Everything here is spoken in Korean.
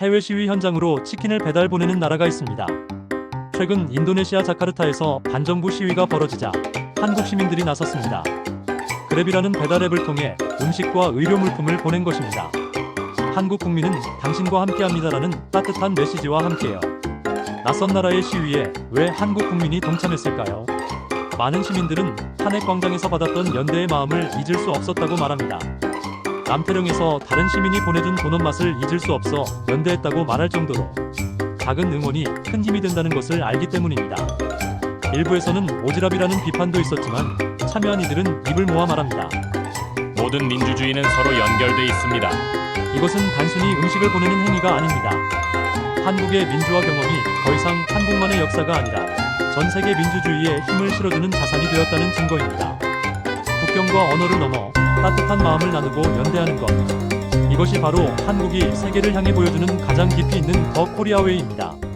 해외 시위 현장으로 치킨을 배달 보내는 나라가 있습니다. 최근 인도네시아 자카르타에서 반정부 시위가 벌어지자 한국 시민들이 나섰습니다. 그랩이라는 배달 앱을 통해 음식과 의료 물품을 보낸 것입니다. 한국 국민은 당신과 함께합니다라는 따뜻한 메시지와 함께요. 낯선 나라의 시위에 왜 한국 국민이 동참했을까요? 많은 시민들은 탄핵 광장에서 받았던 연대의 마음을 잊을 수 없었다고 말합니다. 남태령에서 다른 시민이 보내준 도넛 맛을 잊을 수 없어 연대했다고 말할 정도로 작은 응원이 큰 힘이 된다는 것을 알기 때문입니다. 일부에서는 오지랖이라는 비판도 있었지만 참여한 이들은 입을 모아 말합니다. 모든 민주주의는 서로 연결돼 있습니다. 이것은 단순히 음식을 보내는 행위가 아닙니다. 한국의 민주화 경험이 더 이상 한국만의 역사가 아니라 전 세계 민주주의에 힘을 실어주는 자산이 되었다는 증거입니다. 국경과 언어를 넘어 따뜻한 마음을 나누고 연대하는 것. 이것이 바로 한국이 세계를 향해 보여주는 가장 깊이 있는 더 코리아웨이입니다.